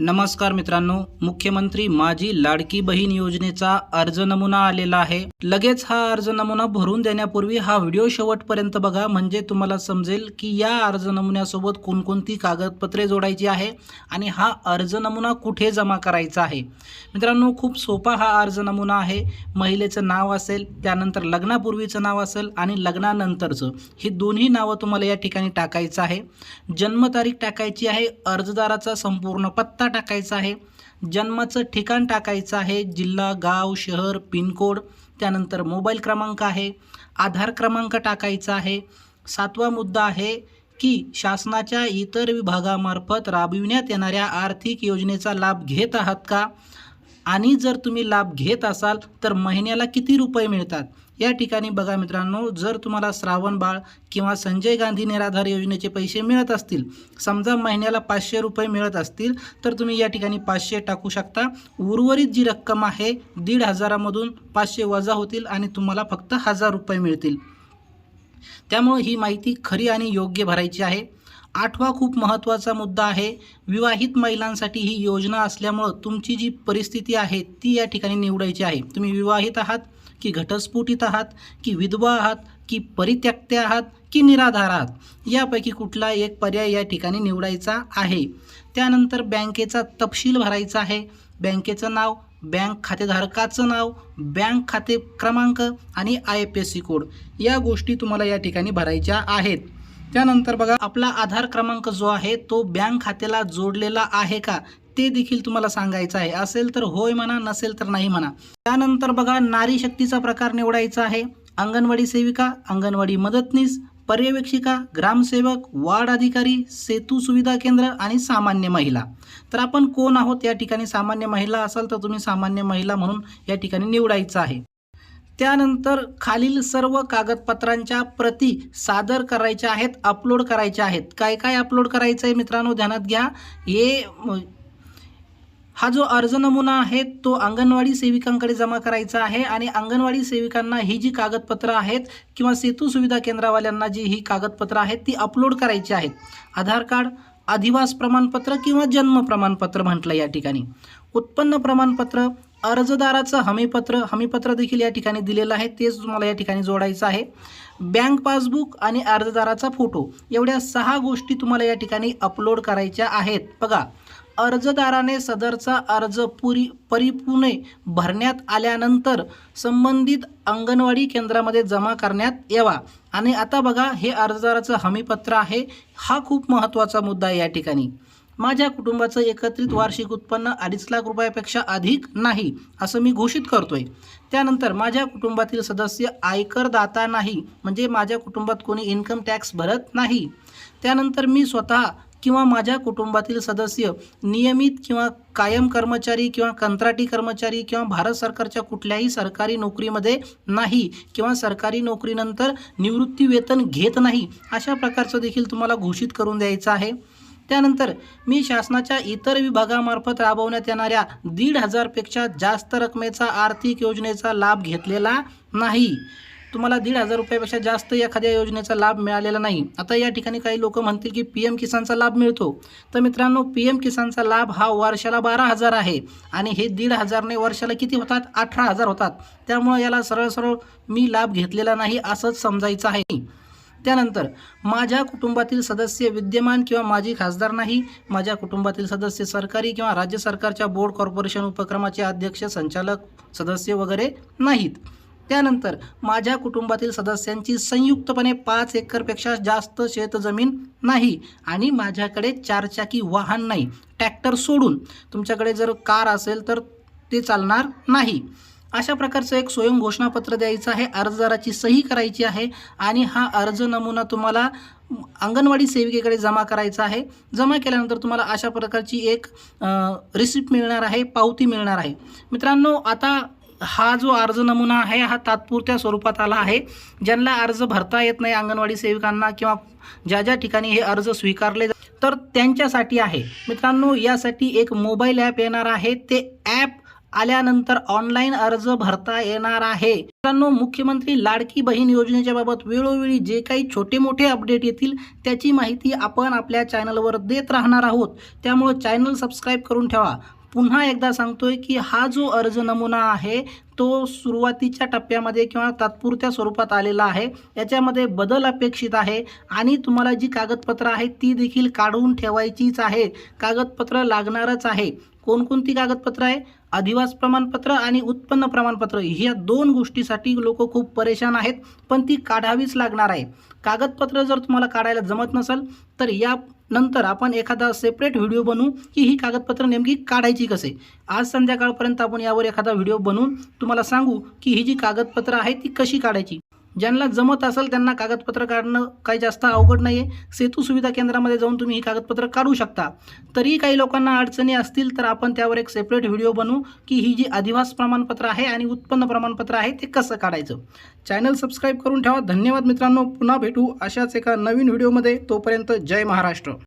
नमस्कार मित्रांनो मुख्यमंत्री माझी लाडकी बहीण योजनेचा अर्ज नमुना आलेला आहे. लगेच हा अर्ज नमुना भरून देण्यापूर्वी हा व्हिडिओ शेवटपर्यंत बघा. म्हणजे तुम्हाला समजेल की या अर्ज नमुन्यासोबत कोणकोणती कागदपत्रे जोडायची आहे आणि हा अर्ज नमुना कुठे जमा करायचा आहे? मित्रांनो खूप सोपा हा अर्ज नमुना आहे. महिलेचं नाव असेल त्यानंतर लग्नापूर्वीचं नाव असेल आणि लग्नानंतरचं. ही दोन्ही नावं तुम्हाला या ठिकाणी टाकायचं आहे. जन्मतारीख टाकायची आहे. अर्जदाराचा संपूर्ण पत्ता टाकायचा आहे. जन्माचं ठिकाण टाकायचं आहे. जिल्हा गाव शहर पिनकोड. त्यानंतर मोबाईल क्रमांक आहे. आधार क्रमांक टाकायचा आहे. सातवा मुद्दा आहे की शासनाच्या इतर विभागामार्फत राबविण्यात येणाऱ्या आर्थिक योजनेचा लाभ घेत आहात का? आणि जर तुम्ही लाभ घेत असाल तर महिन्याला किती रुपये मिळतात? या ठिकाणी बघा मित्रांनो जर तुम्हाला श्रावण बाळ किंवा संजय गांधी निराधार योजनेचे पैसे मिळत असतील समजा महिन्याला पाचशे रुपये मिळत असतील तर तुम्ही या ठिकाणी पाचशे टाकू शकता. उर्वरित जी रक्कम आहे दीड हजारामधून पाचशे वजा होतील आणि तुम्हाला फक्त हजार रुपये मिळतील. त्यामुळे ही माहिती खरी आणि योग्य भरायची आहे. आठवा खूप महत्त्वाचा मुद्दा आहे विवाहित महिलांसाठी ही योजना असल्यामुळं तुमची जी परिस्थिती आहे ती या ठिकाणी निवडायची आहे. तुम्ही विवाहित आहात की घटस्फोटित आहात की विधवा आहात की परित्यक्ते आहात की निराधार आहात यापैकी कुठला एक पर्याय या ठिकाणी निवडायचा आहे? त्यानंतर बँकेचा तपशील भरायचा आहे. बँकेचं नाव बँक खातेधारकाचं नाव बँक खाते क्रमांक आणि I F S C code या गोष्टी तुम्हाला या ठिकाणी भरायच्या आहेत. त्यानंतर बघा आपला आधार क्रमांक जो आहे तो बँक खात्याला जोडलेला आहे का? ते देखील तुम्हाला सांगायचं आहे. असेल तर होय म्हणा नसेल तर नाही म्हणा. त्यानंतर बघा नारी शक्तीचा प्रकार निवडायचा आहे. अंगणवाडी सेविका अंगणवाडी मदतनीस पर्यवेक्षिका ग्रामसेवक वार्ड अधिकारी सेतू सुविधा केंद्र आणि सामान्य महिला. तर आपण कोण आहोत? या ठिकाणी सामान्य महिला असाल तर तुम्ही सामान्य महिला म्हणून या ठिकाणी निवडायचं आहे. त्यानंतर खालील सर्व कागदपत्रांच्या प्रती सादर करायच्या आहेत अपलोड करायच्या आहेत. काय काय अपलोड करायचं आहे मित्रांनो? ध्यानात घ्या. हे हा जो अर्ज नमुना आहे तो अंगणवाडी सेविकांकडे जमा करायचा आहे आणि अंगणवाडी सेविकांना ही जी कागदपत्रं आहेत किंवा सेतू सुविधा केंद्रावाल्यांना जी ही कागदपत्रं आहेत ती अपलोड करायची आहेत. आधार कार्ड अधिवास प्रमाणपत्र किंवा जन्म प्रमाणपत्र म्हटलं या ठिकाणी. उत्पन्न प्रमाणपत्र अर्जदाराचं हमीपत्र हमीपत्र देखील या ठिकाणी दिलेलं आहे तेच तुम्हाला या ठिकाणी जोडायचं आहे. बँक पासबुक आणि अर्जदाराचा फोटो एवढ्या सहा गोष्टी तुम्हाला या ठिकाणी अपलोड करायच्या आहेत. बघा अर्जदाराने सदरचा अर्ज पुरी परिपूर्ण भरण्यात आल्यानंतर संबंधित अंगणवाडी केंद्रामध्ये जमा करण्यात यावा. आणि आता बघा हे अर्जदाराचं हमीपत्र आहे. हा खूप महत्त्वाचा मुद्दा आहे या ठिकाणी. माझ्या कुटुंबाचं एकत्रित वार्षिक उत्पन्न अडीच लाख रुपयापेक्षा अधिक नाही असं मी घोषित करतोय. त्यानंतर माझ्या कुटुंबातील सदस्य आयकरदाता नाही म्हणजे माझ्या कुटुंबात कोणी इन्कम टॅक्स भरत नाही. त्यानंतर मी स्वतः किंवा माझ्या कुटुंबातील सदस्य नियमित किंवा कायम कर्मचारी किंवा कंत्राटी कर्मचारी किंवा भारत सरकारच्या कुठल्याही सरकारी नोकरीमध्ये नाही किंवा सरकारी नोकरीनंतर निवृत्ती वेतन घेत नाही अशा प्रकारचं देखील तुम्हाला घोषित करून द्यायचं आहे. त्यानंतर मी शासनाच्या इतर विभागामार्फत राबवण्यात येणाऱ्या दीड हजारपेक्षा जास्त रकमेचा आर्थिक योजनेचा लाभ घेतलेला नाही. तुम्हाला दीड हजार रुपयापेक्षा जास्त एखाद्या योजनेचा लाभ मिळालेला नाही. आता या ठिकाणी काही लोक म्हणतील की पी एम किसानचा लाभ मिळतो. तर मित्रांनो पी एम किसानचा लाभ हा वर्षाला बारा हजार आहे आणि हे दीड हजारने वर्षाला किती होतात? अठरा हजार होतात. त्यामुळे याला सरळ सरळ मी लाभ घेतलेला नाही असंच समजायचं आहे. त्यानंतर माझ्या कुटुंबातील सदस्य विद्यमान किंवा माजी खासदार नाही माझ्या कुटुंबातील सदस्य सरकारी किंवा राज्य सरकारच्या बोर्ड कॉर्पोरेशन उपक्रमाचे अध्यक्ष संचालक सदस्य वगैरे नाहीत. त्यानंतर माझ्या कुटुंबातील सदस्यांची संयुक्तपणे पाच एकरपेक्षा जास्त शेतजमीन नाही आणि माझ्याकडे चारचाकी वाहन नाही ट्रॅक्टर सोडून. तुमच्याकडे जर कार असेल तर ते चालणार नाही. अशा प्रकारचं एक स्वयं घोषणापत्र द्यायचं आहे. अर्जदाराची सही करायची आहे आणि हा अर्ज नमुना तुम्हाला अंगणवाडी सेविकेकडे जमा करायचा आहे. जमा केल्यानंतर तुम्हाला अशा प्रकारची एक रिसिप्ट मिळणार आहे पावती मिळणार आहे. मित्रांनो आता हा जो अर्ज नमुना आहे हा तात्पुरत्या स्वरूपात आला आहे. ज्यांना अर्ज भरता येत नाही अंगणवाडी सेविकांना किंवा ज्या ज्या ठिकाणी हे अर्ज स्वीकारले तर त्यांच्यासाठी आहे. मित्रांनो यासाठी एक मोबाईल ॲप येणार आहे. ते ॲप आल्यानंतर ऑनलाईन अर्ज भरता येणार आहे. मित्रांनो मुख्यमंत्री लाडकी बहीण योजनेच्या बाबत वेळोवेळी जे काही छोटे मोठे अपडेट येतील त्याची माहिती आपण आपल्या चॅनलवर देत राहणार आहोत. त्यामुळे चॅनल सबस्क्राईब करून ठेवा. पुन्हा एकदा सांगतोय की हा जो अर्ज नमुना आहे तो सुरुवातीच्या टप्प्यामध्ये किंवा तात्पुरत्या स्वरूपात आलेला आहे. याच्यामध्ये बदल अपेक्षित आहे आणि तुम्हाला जी कागदपत्रं आहेत ती देखील काढून ठेवायचीच आहे कागदपत्र लागणारच आहे. कोणकोणती कागदपत्रं आहे? अधिवास प्रमाणपत्र आणि उत्पन्न प्रमाणपत्र ह्या दोन गोष्टीसाठी लोक खूप परेशान आहेत पण ती काढावीच लागणार आहे. कागदपत्र जर तुम्हाला काढायला जमत नसेल तर या नंतर आपण एखादा सेपरेट व्हिडिओ बनवू की ही कागदपत्र नेमकी काढायची कसे. आज संध्याकाळपर्यंत आपण यावर एखादा व्हिडिओ बनवून तुम्हाला सांगू की ही जी कागदपत्र आहे ती कशी काढायची. ज्यांना जमत असेल त्यांना कागदपत्र काढणं काही जास्त अवघड नाही आहे सेतू सुविधा केंद्रामध्ये जाऊन तुम्ही ही कागदपत्र काढू शकता. तरी काही लोकांना अडचणी असतील तर आपण त्यावर एक सेपरेट व्हिडिओ बनवू की ही जी अधिवास प्रमाणपत्र आहे आणि उत्पन्न प्रमाणपत्र आहे ते कसं काढायचं. चॅनल सबस्क्राईब करून ठेवा. धन्यवाद मित्रांनो. पुन्हा भेटू अशाच एका नवीन व्हिडिओमध्ये तोपर्यंत जय महाराष्ट्र.